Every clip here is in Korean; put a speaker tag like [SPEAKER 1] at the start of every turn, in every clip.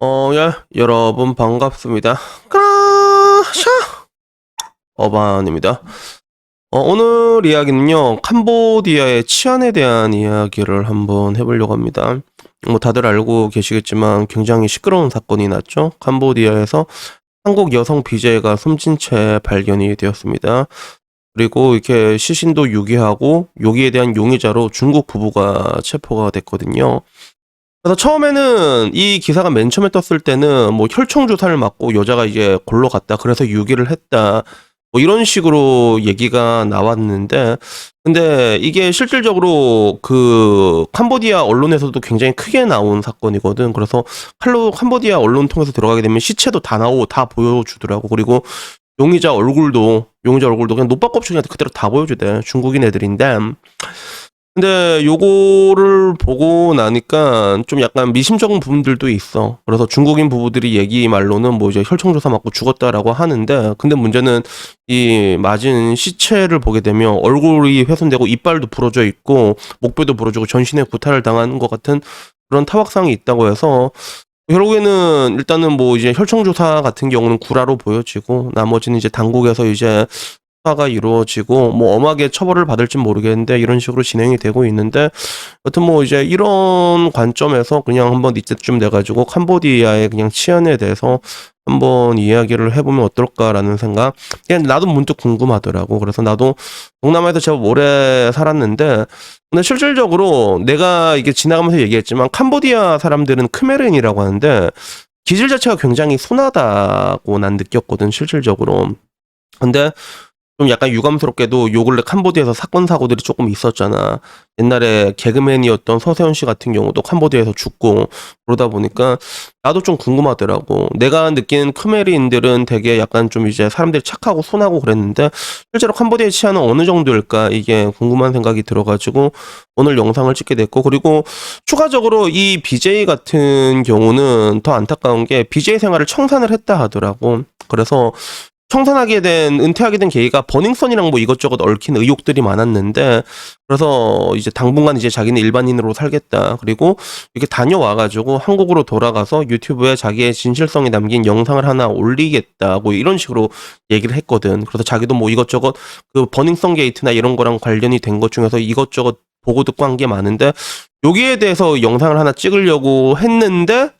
[SPEAKER 1] 어, 예, 여러분 반갑습니다. 크라샤! 어반입니다. 어, 오늘 이야기는요, 캄보디아의 치안에 대한 이야기를 한번 해보려고 합니다. 뭐 다들 알고 계시겠지만 굉장히 시끄러운 사건이 났죠. 캄보디아에서 한국 여성 BJ가 숨진 채 발견이 되었습니다. 그리고 이렇게 시신도 유기하고 여기에 대한 용의자로 중국 부부가 체포가 됐거든요. 그래서 처음에는 이 기사가 맨 처음에 떴을 때는 뭐 혈청 주사를 맞고 여자가 이제 골로 갔다. 그래서 유기를 했다. 뭐 이런 식으로 얘기가 나왔는데 근데 이게 실질적으로 그 캄보디아 언론에서도 굉장히 크게 나온 사건이거든. 그래서 칼로 캄보디아 언론 통해서 들어가게 되면 시체도 다 나오고 다 보여주더라고. 그리고 용의자 얼굴도 용의자 얼굴도 그냥 노빠껍질한테 그대로 다 보여주대. 중국인 애들인데 근데 요거를 보고 나니까 좀 약간 미심쩍은 부분들도 있어. 그래서 중국인 부부들이 얘기 말로는 뭐 이제 혈청조사 맞고 죽었다라고 하는데, 근데 문제는 이 맞은 시체를 보게 되면 얼굴이 훼손되고 이빨도 부러져 있고, 목뼈도 부러지고 전신에 구타를 당하는 것 같은 그런 타박상이 있다고 해서, 결국에는 일단은 뭐 이제 혈청조사 같은 경우는 구라로 보여지고, 나머지는 이제 당국에서 이제 수사가 이루어지고 뭐 엄하게 처벌을 받을진 모르겠는데 이런 식으로 진행이 되고 있는데 여튼 뭐 이제 이런 관점에서 그냥 한번 이때쯤 돼가지고 캄보디아의 그냥 치안에 대해서 한번 이야기를 해보면 어떨까라는 생각. 그냥 나도 문득 궁금하더라고. 그래서 나도 동남아에서 제법 오래 살았는데 근데 실질적으로 내가 이게 지나가면서 얘기했지만 캄보디아 사람들은 크메른이라고 하는데 기질 자체가 굉장히 순하다고 난 느꼈거든 실질적으로. 근데 좀 약간 유감스럽게도 요 근래 캄보디아에서 사건 사고들이 조금 있었잖아. 옛날에 개그맨이었던 서세현 씨 같은 경우도 캄보디아에서 죽고 그러다 보니까 나도 좀 궁금하더라고. 내가 느끼는 크메리인들은 되게 약간 좀 이제 사람들이 착하고 순하고 그랬는데 실제로 캄보디아의 치안은 어느 정도일까 이게 궁금한 생각이 들어가지고 오늘 영상을 찍게 됐고 그리고 추가적으로 이 BJ 같은 경우는 더 안타까운 게 BJ 생활을 청산을 했다 하더라고. 그래서 청산하게 된 은퇴하게 된 계기가 버닝썬이랑 뭐 이것저것 얽힌 의혹들이 많았는데 그래서 이제 당분간 이제 자기는 일반인으로 살겠다. 그리고 이렇게 다녀와가지고 한국으로 돌아가서 유튜브에 자기의 진실성이 담긴 영상을 하나 올리겠다고 이런 식으로 얘기를 했거든. 그래서 자기도 뭐 이것저것 그 버닝썬 게이트나 이런 거랑 관련이 된 것 중에서 이것저것 보고 듣고 한 게 많은데 여기에 대해서 영상을 하나 찍으려고 했는데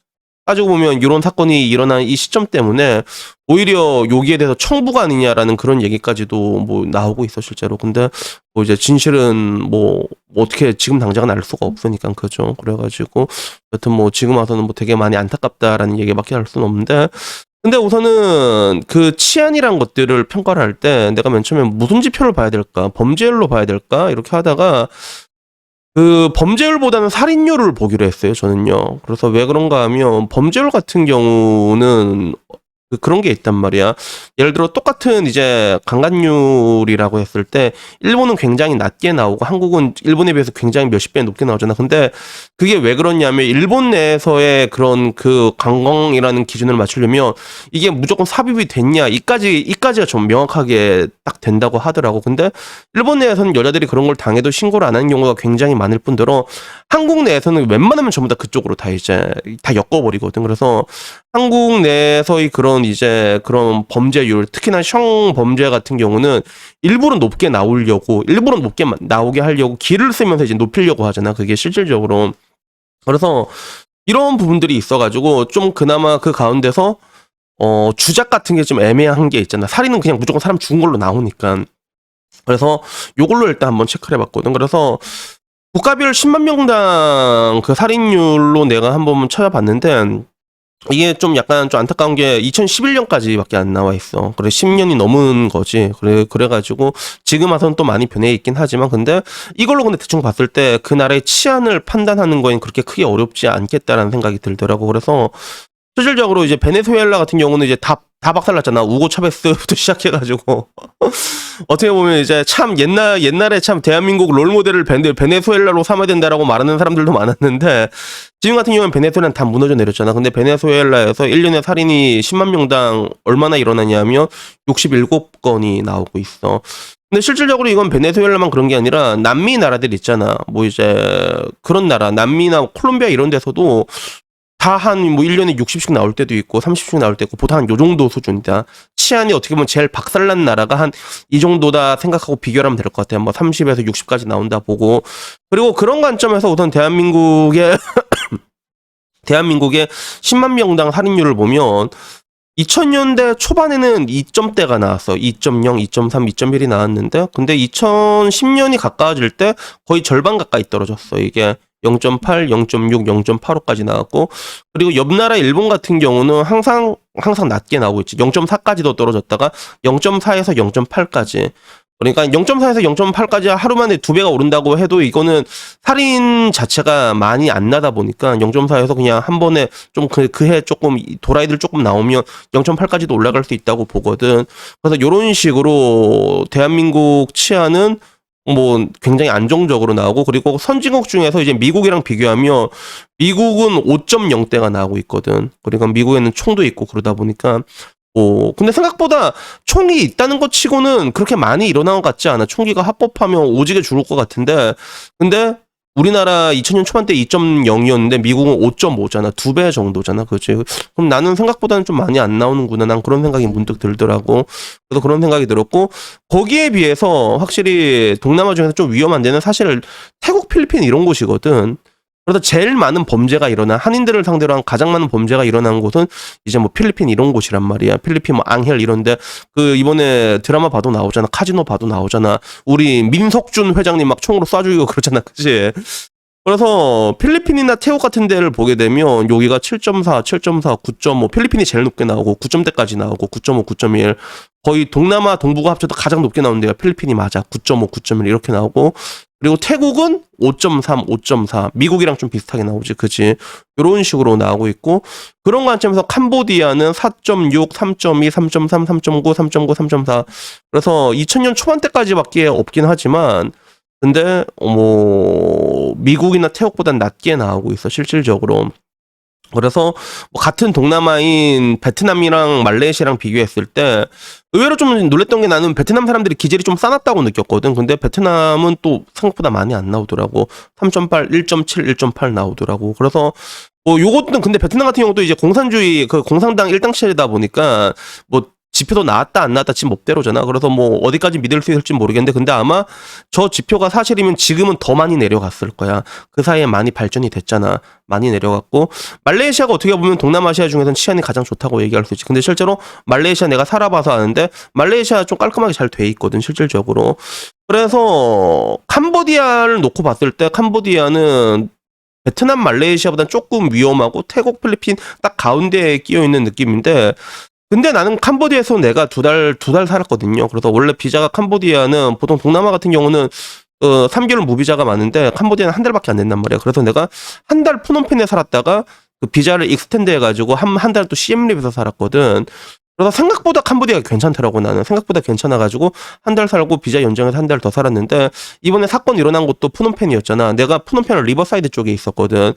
[SPEAKER 1] 따지고 보면 이런 사건이 일어난 이 시점 때문에 오히려 여기에 대해서 청부가 아니냐라는 그런 얘기까지도 뭐 나오고 있어 실제로. 근데 뭐 이제 진실은 뭐 어떻게 지금 당장은 알 수가 없으니까 그죠. 그래가지고 여튼 뭐 지금 와서는 뭐 되게 많이 안타깝다라는 얘기밖에 할 수는 없는데 근데 우선은 그 치안이란 것들을 평가를 할 때 내가 맨 처음에 무슨 지표를 봐야 될까? 범죄율로 봐야 될까? 이렇게 하다가 그 범죄율보다는 살인율을 보기로 했어요 저는요. 그래서 왜 그런가 하면 범죄율 같은 경우는 그 그런 게 있단 말이야. 예를 들어 똑같은 이제 강간율이라고 했을 때 일본은 굉장히 낮게 나오고 한국은 일본에 비해서 굉장히 몇십 배 높게 나오잖아. 근데 그게 왜 그러냐면 일본 내에서의 그런 그 강경이라는 기준을 맞추려면 이게 무조건 삽입이 됐냐 이까지 이까지가 좀 명확하게 딱 된다고 하더라고. 근데 일본 내에서는 여자들이 그런 걸 당해도 신고를 안 하는 경우가 굉장히 많을 뿐더러 한국 내에서는 웬만하면 전부 다 그쪽으로 다 이제 다 엮어버리거든. 그래서 한국 내에서의 그런 이제 그런 범죄율, 특히나 형 범죄 같은 경우는 일부러 높게 나오려고, 일부러 높게 마- 나오게 하려고 길을 쓰면서 이제 높이려고 하잖아. 그게 실질적으로. 그래서 이런 부분들이 있어가지고 좀 그나마 그 가운데서 어, 주작 같은 게 좀 애매한 게 있잖아. 살인은 그냥 무조건 사람 죽은 걸로 나오니까. 그래서 요걸로 일단 한번 체크를 해봤거든. 그래서 국가별 10만 명당 그 살인율로 내가 한번 찾아봤는데 이게 좀 약간 좀 안타까운 게 2011년까지밖에 안 나와 있어. 그래 10년이 넘은 거지. 그래 그래가지고 지금 와서는 또 많이 변해 있긴 하지만 근데 이걸로 근데 대충 봤을 때 그 나라의 치안을 판단하는 거엔 그렇게 크게 어렵지 않겠다라는 생각이 들더라고. 그래서 실질적으로 이제 베네수엘라 같은 경우는 이제 다, 다 박살났잖아. 우고 차베스부터 시작해가지고. 어떻게 보면 이제 참 옛날, 옛날에 참 대한민국 롤 모델을 베네, 베네수엘라로 삼아야 된다라고 말하는 사람들도 많았는데, 지금 같은 경우는 베네수엘라는 다 무너져 내렸잖아. 근데 베네수엘라에서 1년에 살인이 10만 명당 얼마나 일어나냐면 67건이 나오고 있어. 근데 실질적으로 이건 베네수엘라만 그런 게 아니라 남미 나라들 있잖아. 뭐 이제 그런 나라, 남미나 콜롬비아 이런 데서도 다 한 뭐 1년에 60씩 나올 때도 있고 30씩 나올 때도 있고 보통 한 요 정도 수준이다. 치안이 어떻게 보면 제일 박살난 나라가 한 이 정도다 생각하고 비교하면 될 것 같아요. 뭐 30에서 60까지 나온다 보고 그리고 그런 관점에서 우선 대한민국의 대한민국의 10만 명당 살인율을 보면 2000년대 초반에는 2점대가 나왔어. 2.0, 2.3, 2.1이 나왔는데, 근데 2010년이 가까워질 때 거의 절반 가까이 떨어졌어. 이게 0.8, 0.6, 0.85까지 나왔고, 그리고 옆 나라 일본 같은 경우는 항상, 항상 낮게 나오고 있지. 0.4까지도 떨어졌다가 0.4에서 0.8까지. 그러니까 0.4에서 0.8까지 하루 만에 두 배가 오른다고 해도 이거는 살인 자체가 많이 안 나다 보니까 0.4에서 그냥 한 번에 좀 그 그해 조금 이 도라이들 조금 나오면 0.8까지도 올라갈 수 있다고 보거든. 그래서 이런 식으로 대한민국 치안은 뭐 굉장히 안정적으로 나오고 그리고 선진국 중에서 이제 미국이랑 비교하면 미국은 5.0대가 나오고 있거든. 그러니까 미국에는 총도 있고 그러다 보니까 오, 근데 생각보다 총이 있다는 것 치고는 그렇게 많이 일어난 것 같지 않아. 총기가 합법하면 오지게 죽을 것 같은데, 근데 우리나라 2000년 초반 때 2.0이었는데 미국은 5.5잖아. 두 배 정도잖아. 그렇지. 그럼 나는 생각보다는 좀 많이 안 나오는구나. 난 그런 생각이 문득 들더라고. 그래서 그런 생각이 들었고, 거기에 비해서 확실히 동남아 중에서 좀 위험한 데는 사실 태국, 필리핀 이런 곳이거든. 그래서 제일 많은 범죄가 일어난 한인들을 상대로 한 가장 많은 범죄가 일어난 곳은 이제 뭐 필리핀 이런 곳이란 말이야. 필리핀 뭐 앙헬 이런데 그 이번에 드라마 봐도 나오잖아. 카지노 봐도 나오잖아. 우리 민석준 회장님 막 총으로 쏴 죽이고 그러잖아. 그치? 그래서 필리핀이나 태국 같은 데를 보게 되면 여기가 7.4, 7.4, 9.5 필리핀이 제일 높게 나오고 9점대까지 나오고 9.5, 9.1 거의 동남아 동북아 합쳐도 가장 높게 나오는 데가 필리핀이 맞아. 9.5, 9.1 이렇게 나오고 그리고 태국은 5.3, 5.4 미국이랑 좀 비슷하게 나오지. 그치? 이런 식으로 나오고 있고 그런 관점에서 캄보디아는 4.6, 3.2, 3.3, 3.9, 3.9, 3.4 그래서 2000년 초반때까지밖에 없긴 하지만 근데 뭐 미국이나 태국보단 낮게 나오고 있어 실질적으로. 그래서 뭐 같은 동남아인 베트남이랑 말레이시아랑 비교했을 때 의외로 좀 놀랬던 게 나는 베트남 사람들이 기질이 좀 싸놨다고 느꼈거든. 근데 베트남은 또 생각보다 많이 안 나오더라고. 3.8, 1.7, 1.8 나오더라고. 그래서 뭐 요것도 근데 베트남 같은 경우도 이제 공산주의 그 공산당 일당체이다 보니까 뭐 지표도 나왔다 안 나왔다 지금 법대로잖아. 그래서 뭐 어디까지 믿을 수 있을지 모르겠는데 근데 아마 저 지표가 사실이면 지금은 더 많이 내려갔을 거야. 그 사이에 많이 발전이 됐잖아. 많이 내려갔고 말레이시아가 어떻게 보면 동남아시아 중에서는 치안이 가장 좋다고 얘기할 수 있지. 근데 실제로 말레이시아 내가 살아봐서 아는데 말레이시아 좀 깔끔하게 잘 돼 있거든 실질적으로. 그래서 캄보디아를 놓고 봤을 때 캄보디아는 베트남, 말레이시아보다는 조금 위험하고 태국, 필리핀 딱 가운데에 끼어 있는 느낌인데 근데 나는 캄보디아에서 내가 두 달, 두 달 살았거든요. 그래서 원래 비자가 캄보디아는 보통 동남아 같은 경우는 어, 3개월 무비자가 많은데 캄보디아는 한 달밖에 안 된단 말이야. 그래서 내가 한 달 푸놈펜에 살았다가 그 비자를 익스텐드 해가지고 한, 한 달또 시엠립에서 살았거든. 그래서 생각보다 캄보디아가 괜찮더라고 나는. 생각보다 괜찮아가지고 한 달 살고 비자 연장해서 한 달 더 살았는데 이번에 사건 일어난 곳도 푸놈펜이었잖아. 내가 푸놈펜은 리버사이드 쪽에 있었거든.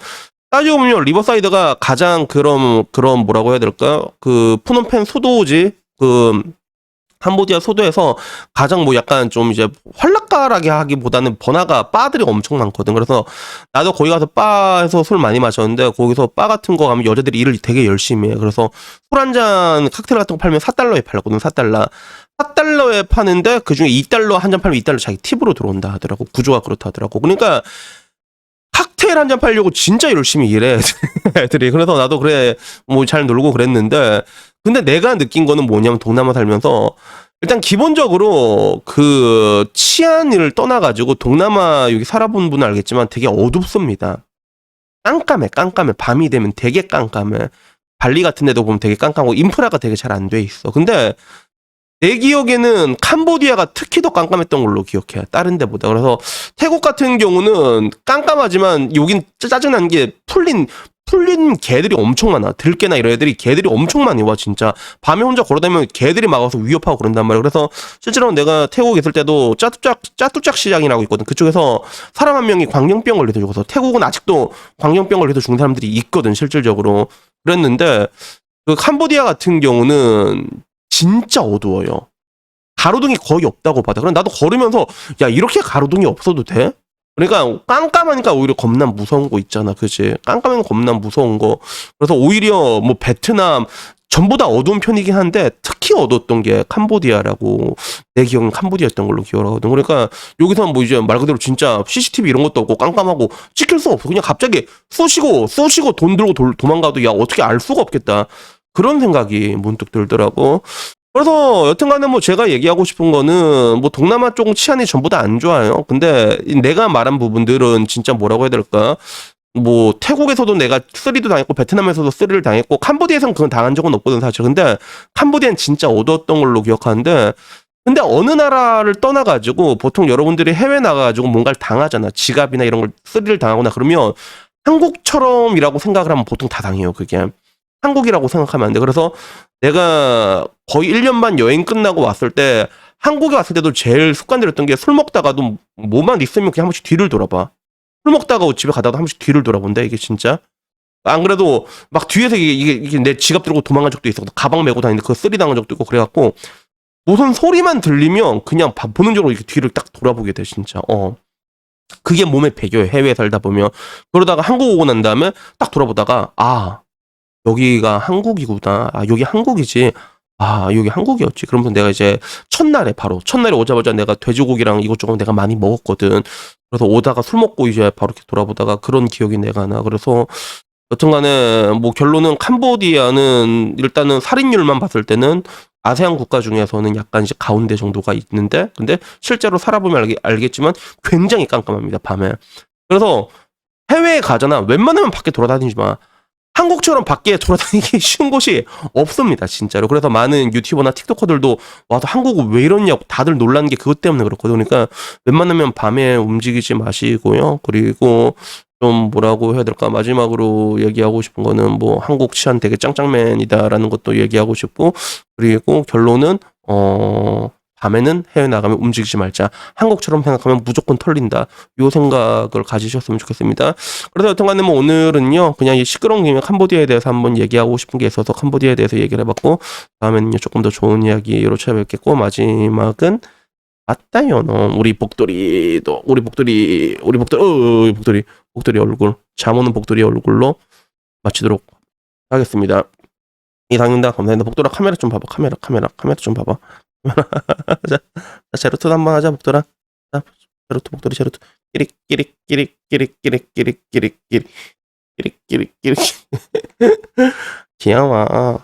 [SPEAKER 1] 따지고 보면 리버사이드가 가장 그런 그런 뭐라고 해야 될까 그 푸놈펜 소도지 그 캄보디아 소도에서 가장 뭐 약간 좀 이제 활락가라게 하기보다는 번화가 바들이 엄청 많거든. 그래서 나도 거기 가서 바에서 술 많이 마셨는데 거기서 바 같은 거 가면 여자들이 일을 되게 열심히 해. 그래서 술 한 잔 칵테일 같은 거 팔면 4달러에 팔거든. 4달러. 4달러에 파는데 그중에 2달러 한 잔 팔면 2달러 자기 팁으로 들어온다 하더라고. 구조가 그렇다 하더라고. 그러니까 칵테일 한 잔 팔려고 진짜 열심히 일해 애들이. 그래서 나도 그래 뭐 잘 놀고 그랬는데. 근데 내가 느낀 거는 뭐냐면 동남아 살면서 일단 기본적으로 그 치안을 떠나가지고 동남아 여기 살아본 분은 알겠지만 되게 어둡습니다. 깜깜해 깜깜해. 밤이 되면 되게 깜깜해. 발리 같은 데도 보면 되게 깜깜하고 인프라가 되게 잘 안 돼 있어. 근데 내 기억에는 캄보디아가 특히 더 깜깜했던 걸로 기억해. 다른 데보다. 그래서 태국 같은 경우는 깜깜하지만 여긴 짜증난 게 풀린 풀린 개들이 엄청 많아. 들개나 이런 애들이 개들이 엄청 많이 와 진짜. 밤에 혼자 걸어다니면 개들이 막아서 위협하고 그런단 말이야. 그래서 실제로 내가 태국 있을 때도 짜뚜짝 짜뚜짝 시장이라고 있거든. 그쪽에서 사람 한 명이 광견병 걸려서 죽어서 태국은 아직도 광견병 걸려서 죽는 사람들이 있거든 실질적으로. 그랬는데 그 캄보디아 같은 경우는 진짜 어두워요. 가로등이 거의 없다고 봐도. 그럼 나도 걸으면서 야 이렇게 가로등이 없어도 돼? 그러니까 깜깜하니까 오히려 겁나 무서운 거 있잖아. 그지? 깜깜하면 겁나 무서운 거. 그래서 오히려 뭐 베트남 전부 다 어두운 편이긴 한데 특히 어두웠던 게 캄보디아라고 내 기억은 캄보디아였던 걸로 기억하거든. 그러니까 여기서 뭐 이제 말 그대로 진짜 CCTV 이런 것도 없고 깜깜하고 찍힐 수 없어. 그냥 갑자기 쏘시고 쏘시고 돈 들고 돌- 도망가도 야 어떻게 알 수가 없겠다. 그런 생각이 문득 들더라고. 그래서 여튼간에 뭐 제가 얘기하고 싶은 거는 뭐 동남아 쪽은 치안이 전부 다 안 좋아요. 근데 이 내가 말한 부분들은 진짜 뭐라고 해야 될까? 뭐 태국에서도 내가 쓰리도 당했고 베트남에서도 쓰리를 당했고 캄보디아에서는 그건 당한 적은 없거든 사실. 근데 캄보디아는 진짜 어두웠던 걸로 기억하는데 근데 어느 나라를 떠나가지고 보통 여러분들이 해외 나가가지고 뭔가를 당하잖아. 지갑이나 이런 걸 쓰리를 당하거나 그러면 한국처럼이라고 생각을 하면 보통 다 당해요. 그게 한국이라고 생각하면 안 돼. 그래서 내가 거의 1년 반 여행 끝나고 왔을 때 한국에 왔을 때도 제일 습관들였던 게 술 먹다가도 뭐만 있으면 그냥 한 번씩 뒤를 돌아봐. 술 먹다가 집에 가다가 한 번씩 뒤를 돌아본다 이게 진짜. 안 그래도 막 뒤에서 이게, 이게, 이게 내 지갑 들고 도망간 적도 있어. 가방 메고 다니는데 그거 쓰리 당한 적도 있고 그래갖고 무슨 소리만 들리면 그냥 바- 본능적으로 이렇게 뒤를 딱 돌아보게 돼 진짜. 어. 그게 몸에 배겨요 해외에 살다 보면 그러다가 한국 오고 난 다음에 딱 돌아보다가 아 여기가 한국이구나. 아, 여기 한국이지. 아, 여기 한국이었지. 그러면서 내가 이제 첫날에 바로, 첫날에 오자마자 내가 돼지고기랑 이것저것 내가 많이 먹었거든. 그래서 오다가 술 먹고 이제 바로 이렇게 돌아보다가 그런 기억이 내가 나. 그래서 여튼 간에 뭐 결론은 캄보디아는 일단은 살인율만 봤을 때는 아세안 국가 중에서는 약간 이제 가운데 정도가 있는데 근데 실제로 살아보면 알겠, 알겠지만 굉장히 깜깜합니다 밤에 그래서 해외에 가잖아 웬만하면 밖에 돌아다니지 마 한국처럼 밖에 돌아다니기 쉬운 곳이 없습니다, 진짜로. 그래서 많은 유튜버나 틱토커들도 와서 한국은 왜 이러냐고 다들 놀라는 게 그것 때문에 그렇거든요. 그러니까 웬만하면 밤에 움직이지 마시고요. 그리고 좀 뭐라고 해야 될까 마지막으로 얘기하고 싶은 거는 뭐 한국 치안 되게 짱짱맨이다라는 것도 얘기하고 싶고 그리고 결론은 어 밤에는 해외 나가면 움직이지 말자. 한국처럼 생각하면 무조건 털린다. 요 생각을 가지셨으면 좋겠습니다. 그래서 여튼간에 뭐 오늘은요 그냥 이 시끄러운 김에 캄보디아에 대해서 한번 얘기하고 싶은 게 있어서 캄보디아에 대해서 얘기를 해봤고 다음에는요 조금 더 좋은 이야기로 찾아뵙겠고 마지막은 맞다요. 너 우리 복돌이도 우리 복돌이 우리 복돌 어 복돌이 복돌이 얼굴 잠 오는 복돌이 얼굴로 마치도록 하겠습니다. 이상입니다. 감사합니다. 복돌아 카메라 좀 봐봐. 카메라 카메라 카메라 좀 봐봐. 자, 자 제로투 한번 하자 복돌아 자 제로투 복돌이 제로투 끼릭 끼릭 끼릭 끼릭 끼릭 끼릭 끼릭 끼릭 끼릭 끼릭 끼릭 귀여워